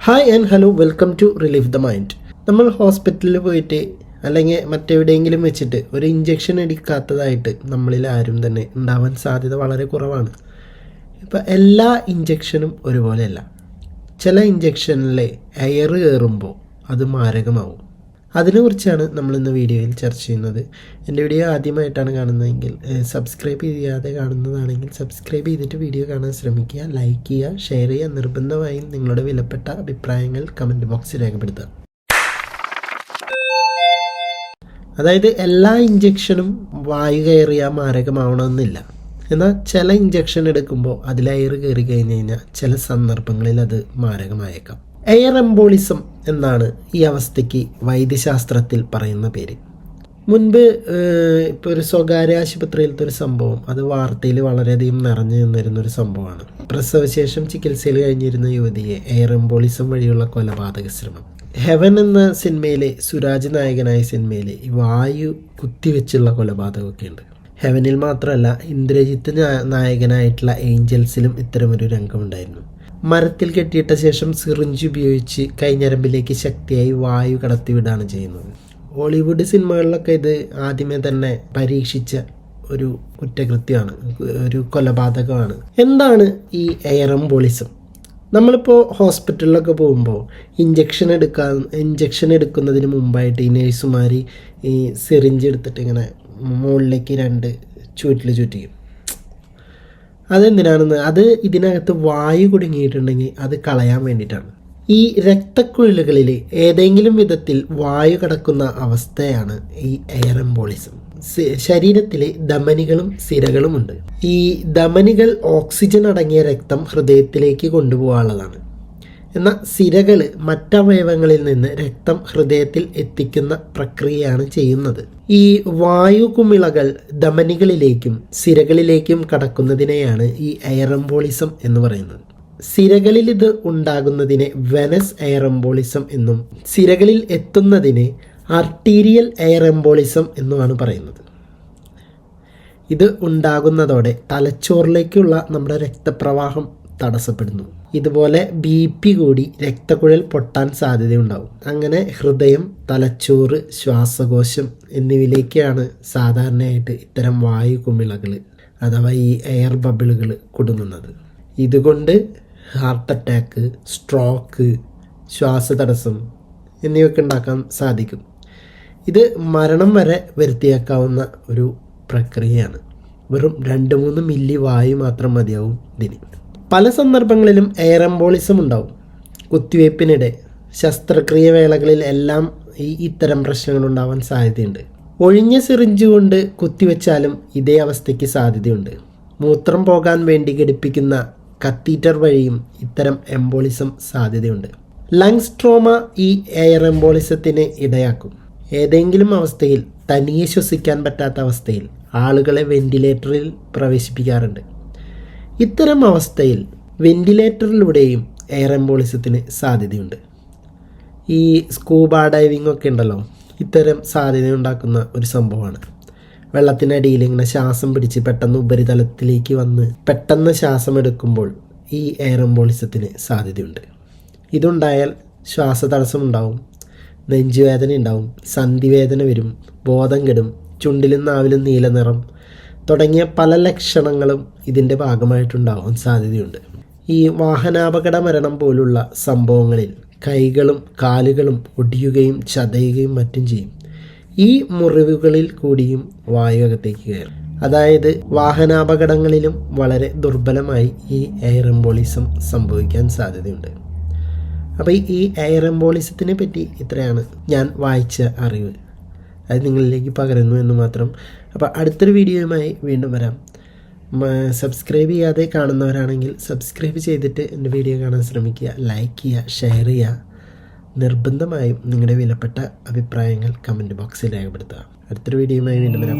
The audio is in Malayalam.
Hi and hello welcome to relief the mind നമ്മൾ ഹോസ്പിറ്റലിൽ പോയിട്ട് അല്ലെങ്കിൽ മറ്റെവിടെയെങ്കിലും വെച്ചിട്ട് ഒരു ഇഞ്ചക്ഷൻ എടുക്കാത്തതായിട്ട് നമ്മളിൽ ആരും തന്നെ ഉണ്ടാവാൻ സാധ്യത വളരെ കുറവാണ്. ഇപ്പം എല്ലാ ഇഞ്ചക്ഷനും ഒരുപോലെയല്ല. ചില ഇഞ്ചക്ഷനിലെ എയർ കയറുമ്പോൾ അത് മാരകമാവും. അതിനെക്കുറിച്ചാണ് നമ്മൾ ഇന്ന് വീഡിയോയിൽ ചർച്ച ചെയ്യുന്നത്. എന്റെ വീഡിയോ ആദ്യമായിട്ടാണ് കാണുന്നതെങ്കിൽ സബ്സ്ക്രൈബ് ചെയ്യാതെ കാണുന്നതാണെങ്കിൽ സബ്സ്ക്രൈബ് ചെയ്തിട്ട് വീഡിയോ കാണാൻ ശ്രമിക്കുക. ലൈക്ക് ചെയ്യുക ഷെയർ ചെയ്യുക. നിർബന്ധമായും നിങ്ങളുടെ വിലപ്പെട്ട അഭിപ്രായങ്ങൾ കമന്റ് ബോക്സിൽ രേഖപ്പെടുത്തുക. അതായത് എല്ലാ ഇഞ്ചക്ഷനും വായു കയറിയ മാരകമാവണമെന്നില്ല. എന്നാൽ ചില ഇഞ്ചക്ഷൻ എടുക്കുമ്പോൾ അതിൽ എയർ കയറി കഴിഞ്ഞ് കഴിഞ്ഞാൽ ചില സന്ദർഭങ്ങളിൽ അത് മാരകമായേക്കാം. എയർ എംബോളിസം എന്നാണ് ഈ അവസ്ഥയ്ക്ക് വൈദ്യശാസ്ത്രത്തിൽ പറയുന്ന പേര്. മുൻപ് ഇപ്പോൾ ഒരു സ്വകാര്യ ആശുപത്രിയിലത്തെ ഒരു സംഭവം അത് വാർത്തയിൽ വളരെയധികം നിറഞ്ഞു നിന്നിരുന്ന ഒരു സംഭവമാണ്. പ്രസവശേഷം ചികിത്സയിൽ കഴിഞ്ഞിരുന്ന യുവതിയെ എയർ എംബോളിസം വഴിയുള്ള കൊലപാതക ശ്രമം. ഹെവൻ എന്ന സിനിമയിലെ സുരാജ് നായകനായ സിനിമയിലെ ഈ വായു കുത്തിവെച്ചുള്ള കൊലപാതകമൊക്കെ ഉണ്ട് ഹെവനിൽ മാത്രമല്ല ഇന്ദ്രജിത്ത് നായകനായിട്ടുള്ള ഏഞ്ചൽസിലും ഇത്തരമൊരു രംഗമുണ്ടായിരുന്നു. മരത്തിൽ കെട്ടിയിട്ട ശേഷം സിറിഞ്ച് ഉപയോഗിച്ച് കൈഞ്ഞരമ്പിലേക്ക് ശക്തിയായി വായു കടത്തിവിടാണ് ചെയ്യുന്നത്. ഹോളിവുഡ് സിനിമകളിലൊക്കെ ഇത് ആദ്യമേ തന്നെ പരീക്ഷിച്ച ഒരു കുറ്റകൃത്യമാണ് ഒരു കൊലപാതകമാണ്. എന്താണ് ഈ എയറംബോളിസം നമ്മളിപ്പോൾ ഹോസ്പിറ്റലിലൊക്കെ പോകുമ്പോൾ ഇഞ്ചക്ഷൻ എടുക്കാൻ ഇഞ്ചക്ഷൻ എടുക്കുന്നതിന് മുമ്പായിട്ട് ഈ നേഴ്സുമാർ ഈ സിറിഞ്ച് എടുത്തിട്ട് ഇങ്ങനെ മുകളിലേക്ക് രണ്ട് ചുറ്റിൽ ചുറ്റിക്കും. അതെന്തിനാണെന്ന് അത് ഇതിനകത്ത് വായു കുടുങ്ങിയിട്ടുണ്ടെങ്കിൽ അത് കളയാൻ വേണ്ടിയിട്ടാണ്. ഈ രക്തക്കുഴലുകളിൽ ഏതെങ്കിലും വിധത്തിൽ വായു കടക്കുന്ന അവസ്ഥയാണ് ഈ എയർ എംബോളിസം ശരീരത്തിലെ ധമനികളും സിരകളുമുണ്ട്. ഈ ധമനികൾ ഓക്സിജൻ അടങ്ങിയ രക്തം ഹൃദയത്തിലേക്ക് കൊണ്ടുപോകാനുള്ളതാണ്. എന്നാൽ സിരകൾ മറ്റവയവങ്ങളിൽ നിന്ന് രക്തം ഹൃദയത്തിൽ എത്തിക്കുന്ന പ്രക്രിയയാണ് ചെയ്യുന്നത്. ഈ വായു കുമിളകൾ ധമനികളിലേക്കും സിരകളിലേക്കും കടക്കുന്നതിനെയാണ് ഈ എയറംബോളിസം എന്ന് പറയുന്നത്. സിരകളിൽ ഇത് ഉണ്ടാകുന്നതിനെ വെനസ് എയറംബോളിസം എന്നും സിരകളിൽ എത്തുന്നതിനെ ആർട്ടീരിയൽ എയറംബോളിസം എന്നുമാണ് പറയുന്നത്. ഇത് ഉണ്ടാകുന്നതോടെ തലച്ചോറിലേക്കുള്ള നമ്മുടെ രക്തപ്രവാഹം തടസ്സപ്പെടുന്നു. ഇതുപോലെ ബി പി കൂടി രക്തക്കുഴൽ പൊട്ടാൻ സാധ്യതയുണ്ടാവും. അങ്ങനെ ഹൃദയം തലച്ചോറ് ശ്വാസകോശം എന്നിവയിലേക്കാണ് സാധാരണയായിട്ട് ഇത്തരം വായു കുമിളകൾ അഥവാ ഈ എയർ ബബിളുകൾ കുടുങ്ങുന്നത്. ഇതുകൊണ്ട് ഹാർട്ട് അറ്റാക്ക് സ്ട്രോക്ക് ശ്വാസതടസ്സം എന്നിവയൊക്കെ ഉണ്ടാക്കാൻ സാധിക്കും. ഇത് മരണം വരെ വരുത്തിയേക്കാവുന്ന ഒരു പ്രക്രിയയാണ്. വെറും രണ്ട് മൂന്ന് മില്ലി വായു മാത്രം മതിയാവും ഇതിന്. പല സന്ദർഭങ്ങളിലും എയർ എംബോളിസം ഉണ്ടാവും. കുത്തിവയ്പ്പിനിടെ ശസ്ത്രക്രിയ വേളകളിൽ എല്ലാം ഈ ഇത്തരം പ്രശ്നങ്ങൾ ഉണ്ടാവാൻ സാധ്യതയുണ്ട്. ഒഴിഞ്ഞ സിറിഞ്ച് കൊണ്ട് കുത്തിവെച്ചാലും ഇതേ അവസ്ഥയ്ക്ക് സാധ്യതയുണ്ട്. മൂത്രം പോകാൻ വേണ്ടി ഘടിപ്പിക്കുന്ന കത്തീറ്റർ വഴിയും ഇത്തരം എംബോളിസം സാധ്യതയുണ്ട്. ലങ്സ് ട്രോമ ഈ എയർ എംബോളിസത്തിന് ഇടയാക്കും. ഏതെങ്കിലും അവസ്ഥയിൽ തനിയെ ശ്വസിക്കാൻ പറ്റാത്ത അവസ്ഥയിൽ ആളുകളെ വെന്റിലേറ്ററിൽ പ്രവേശിപ്പിക്കാറുണ്ട്. ഇത്തരം അവസ്ഥയിൽ വെന്റിലേറ്ററിലൂടെയും എയർ എംബോളിസത്തിന് സാധ്യതയുണ്ട്. ഈ സ്കൂബ ഡൈവിംഗ് ഒക്കെ ഉണ്ടല്ലോ ഇത്തരം സാധ്യത ഉണ്ടാക്കുന്ന ഒരു സംഭവമാണ്. വെള്ളത്തിനടിയിൽ ഇങ്ങനെ ശ്വാസം പിടിച്ച് പെട്ടെന്ന് ഉപരിതലത്തിലേക്ക് വന്ന് പെട്ടെന്ന് ശ്വാസം എടുക്കുമ്പോൾ ഈ എയർ എംബോളിസത്തിന് സാധ്യതയുണ്ട്. ഇതുണ്ടായാൽ ശ്വാസതടസ്സം ഉണ്ടാവും നെഞ്ചുവേദന ഉണ്ടാവും സന്ധിവേദന വരും ബോധം കെടും ചുണ്ടിലും നാവിലും നീല നിറം തുടങ്ങിയ പല ലക്ഷണങ്ങളും ഇതിന്റെ ഭാഗമായിട്ടുണ്ടാവാൻ സാധ്യതയുണ്ട്. ഈ വാഹനാപകട മരണം പോലുള്ള സംഭവങ്ങളിൽ കൈകളും കാലുകളും ഒടിയുകയും ചതയുകയും മറ്റും ചെയ്യും. ഈ മുറിവുകളിൽ കൂടിയും വായു അകത്തേക്ക് കയറും. അതായത് വാഹനാപകടങ്ങളിലും വളരെ ദുർബലമായി ഈ എയർ എംബോളിസം സംഭവിക്കാൻ സാധ്യതയുണ്ട്. അപ്പോൾ ഈ എയർ എംബോളിസത്തിനെ പറ്റി ഇത്രയാണ് ഞാൻ വായിച്ച അറിവ്. അത് നിങ്ങളിലേക്ക് പകരുന്നു എന്ന് മാത്രം. അപ്പോൾ അടുത്തൊരു വീഡിയോയുമായി വീണ്ടും വരാം. സബ്സ്ക്രൈബ് ചെയ്യാതെ കാണുന്നവരാണെങ്കിൽ സബ്സ്ക്രൈബ് ചെയ്തിട്ട് എന്റെ വീഡിയോ കാണാൻ ശ്രമിക്കുക. ലൈക്ക് ചെയ്യുക ഷെയർ ചെയ്യുക. നിർബന്ധമായും നിങ്ങളുടെ വിലപ്പെട്ട അഭിപ്രായങ്ങൾ കമന്റ് ബോക്സിൽ രേഖപ്പെടുത്തുക. അടുത്തൊരു വീഡിയോയുമായി വീണ്ടും വരാം.